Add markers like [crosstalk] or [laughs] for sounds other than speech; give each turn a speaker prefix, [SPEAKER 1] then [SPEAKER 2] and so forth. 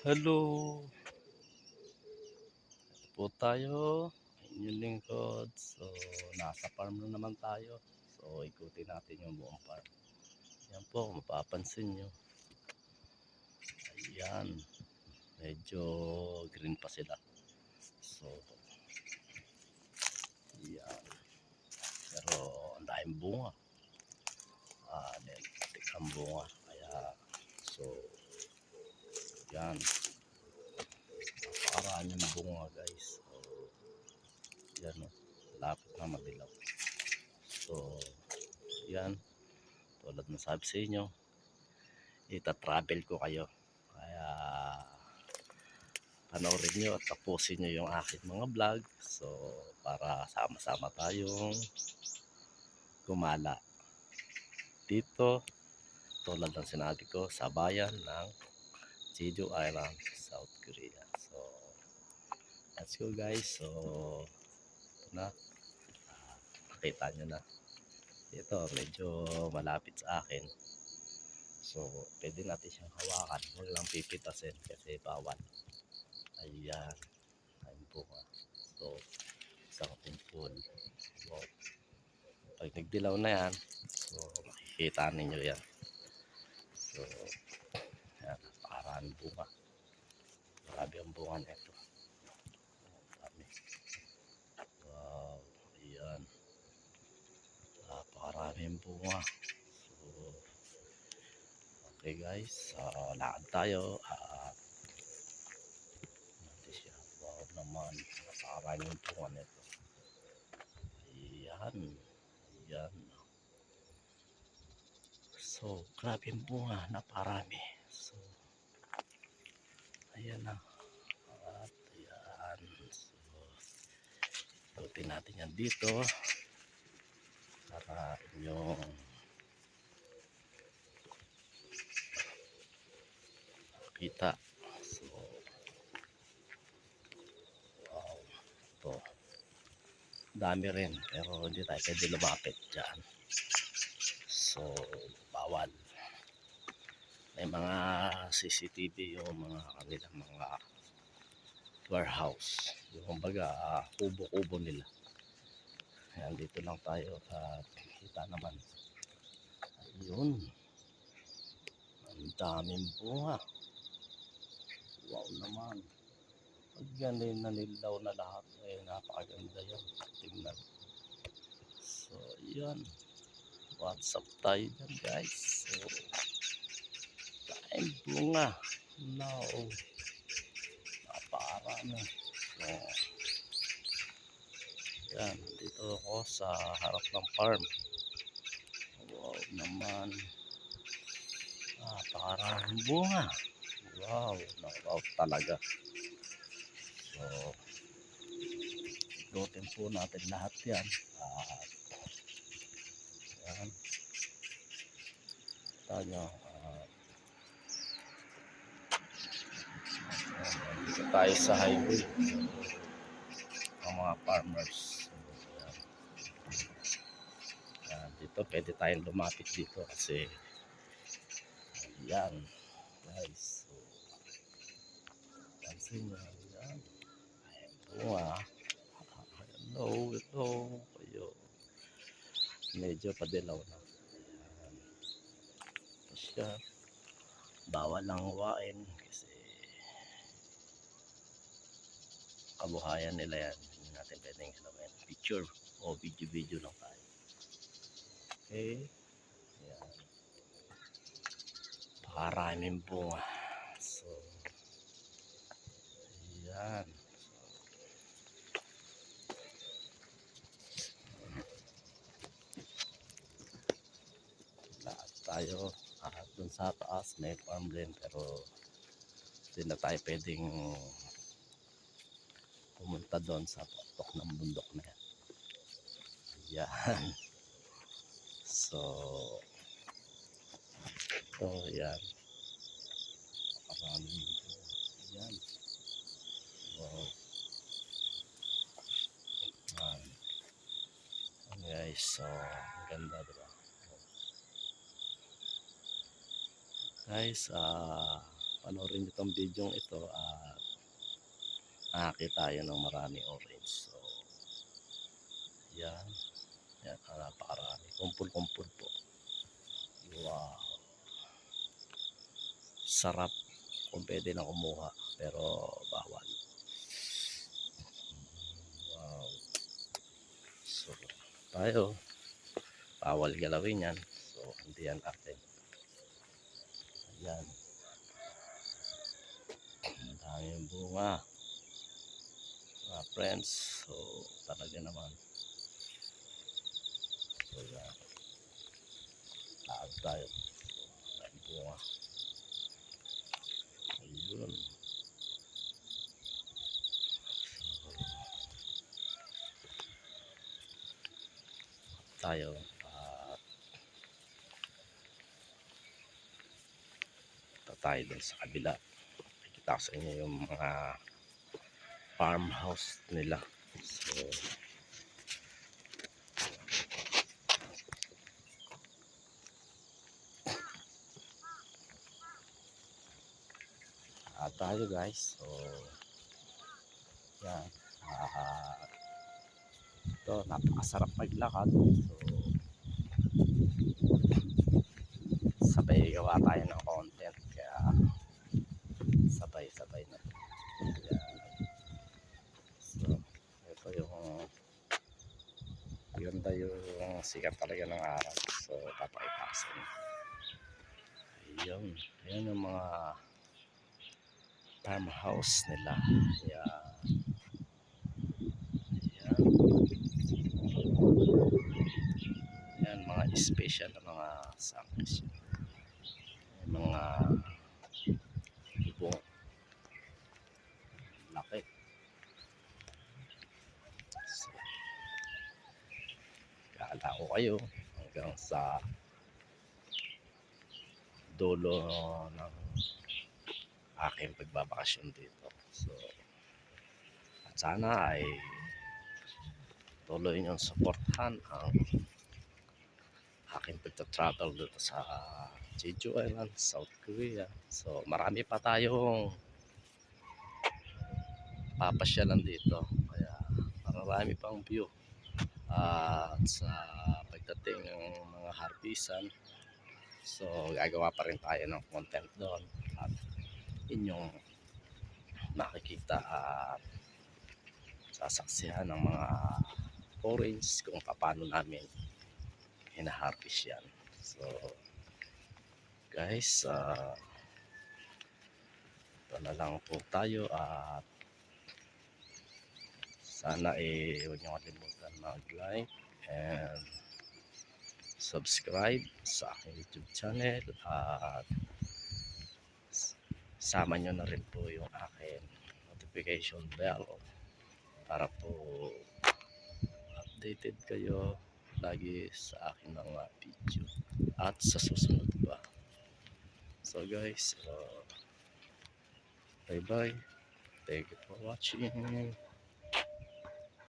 [SPEAKER 1] Hello. Ito po tayo. Inyong lingkod. So, nasa farm na naman tayo. So, ikutin natin yung buong farm. Yan po, mapapansin nyo. Ayan. Medyo green pa sila. So, yan. Pero, ang daming bunga. Ah, ang bunga. Kaya, so, yan. Napakaraming bunga guys. So, yan o. Lapit na madilaw. So, yan. Tulad ng sabi sa inyo, ita-travel ko kayo. Kaya, panoorin nyo at tapusin nyo yung aking mga vlog. So, para sama-sama tayong gumala dito tulad ng sinabi ko sa bayan ng Jeju Island, South Korea. So, let's go guys. So, ito na. Ah, Nakita nyo na. Ito, medyo malapit sa akin. So, pwede natin siyang hawakan. Huwag lang pipitasin kasi bawal. Ayan. Ayan po nga. So, isang timpul. Wow. Pag nagdilaw na yan, so, makikita ninyo yan. So, yan, napakaraming bunga. Grabe ang bunga nito. Dami. Wow, ayan. Napakaraming bunga. So, okay guys, uh, lakad tayo. At, natin siya. Wow naman, napakaraming bunga nito. Ayan, ayan. So, grabe yung bunga, naparami. So, ayan na. At ayan. So, itutin natin yan dito. Para inyong makita. So, wow. Ito. Dami rin. Pero hindi tayo pwede lumapit dyan. So, bawal. May mga CCTV yung mga kanilang mga warehouse. Yung kumbaga, ah, kubo-kubo nila. Ayan, dito lang tayo at kita naman. Ayun. Ang daming bunga. Wow naman. Pag yan ay nanilaw na lahat, eh, napakaganda yan. Tingnan. So, yan. What's up tayo dyan, guys? So, tayong bunga. No. Napakarami. So, yan. Dito ako sa harap ng farm. Wow naman. Napakaraming bunga. Wow. Wow talaga. So, ikutin po natin lahat yan. At, yan. Tayo. Uh, dito tayo sa highway. Ang mga farmers. Yan, dito pwede tayong lumapit dito kasi yan guys. So pansin nyo yan ayan po ah. Hello hello. Kayo medyo padilaw na. Ayan. Ito siya bawal lang huwain kasi kabuhayan nila yan hindi natin pwedeng ilawin picture o video video lang tayo okay ayan Pakaraming bunga. So, ayan. Lahat tayo. At dun sa taas may farm din pero hindi na tayo pwedeng pumunta doon sa tuktok ng bundok na yan. Ayan. [laughs] So, ito, yan. Maraming ito. Yan. Wow. Yan. Yan guys, so, ang ganda diba? Guys, ah, panoorin nyo itong video ito at nakakita tayo ng maraming orange. So, yan. Yan, napakarami. Kumpul-kumpul po. Wow. Sarap kung pwede na kumuha. Pero bawal. Wow. So, tayo. Bawal galawin yan. So, hindi yan atin. Ang daming bunga. Mga friends. So, talaga naman. So, yan. Taas tayo. Ang bunga. Ayun. tayo at uh, tayo dun sa kabila kita ko sa inyo yung mga farmhouse nila. So at tayo guys. So yan. Ah ito napakasarap maglakad. So sabay gawa tayo ng content kaya sabay sabay na Ayan. so ito yung ganda yung sikat talaga ng araw so papakitasin ayun ayun yung mga farmhouse nila yeah. Ayan. Yan, mga special na mga. May mga ibong laki. So, kala ko kayo hanggang sa dulo ng aking pagbabakasyon dito. So, at sana ay tuloy niyong supportahan ang aking pagta-travel dito sa Jeju Island, South Korea. So, marami pa tayong papasyalan dito. Kaya, marami pang view. At sa pagdating ng mga harbisan, so, gagawa pa rin tayo ng content doon. At inyong makikita at sasaksihan ng mga orange kung paano namin hinaharvest yan. So, guys, uh, ito na lang po tayo at sana eh huwag niyo kalimutan mag-like and subscribe sa aking YouTube channel at sama nyo na rin po yung akin notification bell para po updated kayo lagi sa aking mga video at sa susunod pa. So guys, uh, bye bye. Thank you for watching.